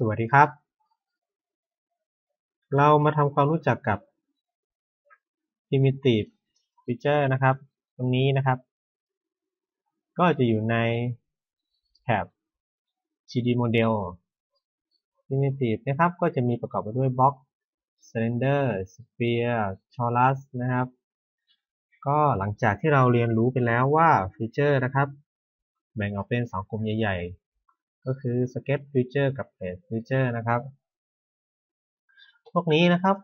สวัสดีครับ เรามาทำความรู้จักกับ primitive feature นะครับ ตรงนี้นะครับ ก็จะอยู่ในแถบ 3D model primitive นะครับ ก็จะมีประกอบไปด้วยบล็อก cylinder sphere torus นะครับ ก็หลังจากที่เราเรียนรู้ไปแล้วว่าฟีเจอร์นะครับ แบ่งออกเป็น 2 กลุ่มใหญ่ๆ ก็คือ sketch feature กับ plate feature นะครับ พวกนี้นะครับ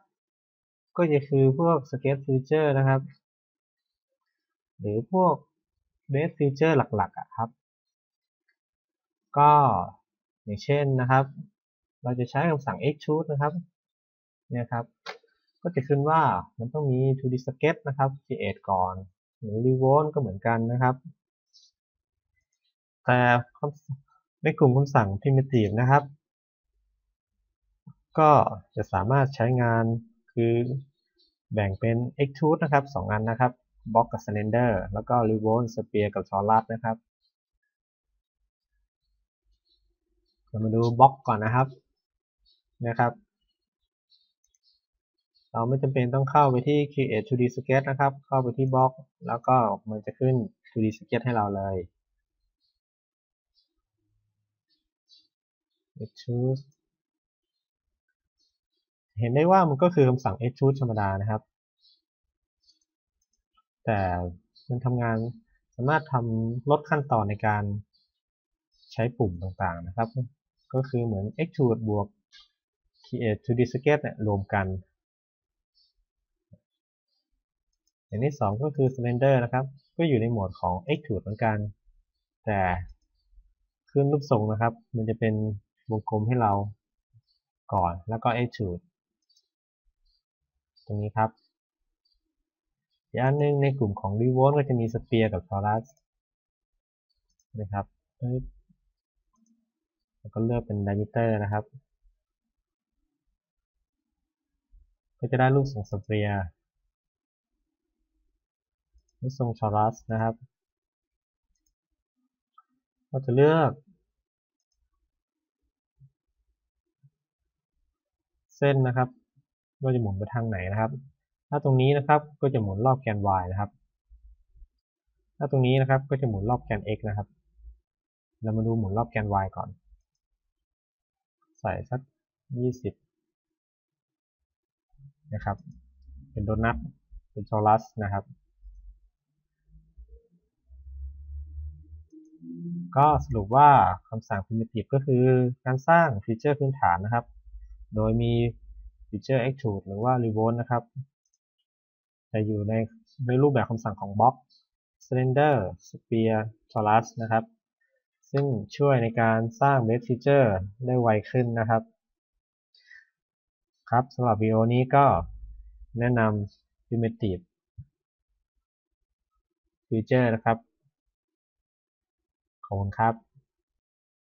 ก็จะคือพวก sketch feature นะครับ หรือพวก base feature หลักๆอะครับ ก็อย่างเช่นนะครับ เราจะใช้คำสั่ง extrude นะครับเนี่ยครับ ก็จะขึ้นว่ามันต้องมี 2D sketch นะครับ create ก่อน หรือ revolve ก็เหมือนกันนะครับ แต่ ในกลุ่มคำสั่ง primitive นะครับ ก็จะสามารถใช้งานคือแบ่งเป็น extrude นะครับ 2 อันนะครับ box กับ cylinder แล้วก็ revolve sphere กับ torus นะครับเรามาดูบล็อกก่อนนะครับนะครับ เราไม่จำเป็นต้องเข้าไปที่ create 2D sketch นะครับ เข้าไปที่บล็อก แล้วก็มันจะขึ้น 2D sketch ให้เราเลย extrude เห็นได้ว่ามันก็คือคำสั่ง extrude ธรรมดานะครับ แต่มันทำงานสามารถทำลดขั้นตอนในการใช้ปุ่มต่างๆนะครับ ก็คือเหมือน extrude บวก create 2D sketch เนี่ยรวมกันอย่างที่ 2 ก็คือ cylinder นะครับ ก็อยู่ในโหมดของ extrude เหมือนกัน แต่ขึ้นรูปทรงนะครับ มันจะเป็น วงกลมให้เราก่อนแล้วก็ extrude ตรงนี้ครับอีกอันนึงในกลุ่มของ revolve ก็จะมี sphere กับ torus นะครับแล้วก็เลือกเป็น diameter นะครับ ก็จะได้รูปทรง sphere รูปทรง torus นะครับ ก็จะเลือก เส้นนะครับว่าจะหมุนไปทางไหนนะครับ ถ้าตรงนี้นะครับก็จะหมุนรอบแกน y นะครับ ถ้าตรงนี้นะครับก็จะหมุนรอบแกน x นะครับ เรามาดูหมุนรอบแกน y ก่อน ใส่สัก 20 นะครับ เป็นโดนัท เป็นโซลัสนะครับก็สรุปว่าคำสั่ง primitive ก็คือการสร้างฟีเจอร์พื้นฐานนะครับ โดยมีฟีเจอร์ extrude หรือว่า revolve นะครับ จะอยู่ในในรูปแบบคำสั่งของ box cylinder sphere torus นะครับ ซึ่งช่วยในการสร้าง base feature ได้ไวขึ้นนะครับ ครับสำหรับวิดีโอนี้ก็แนะนำ primitive feature นะครับ ขอบคุณครับ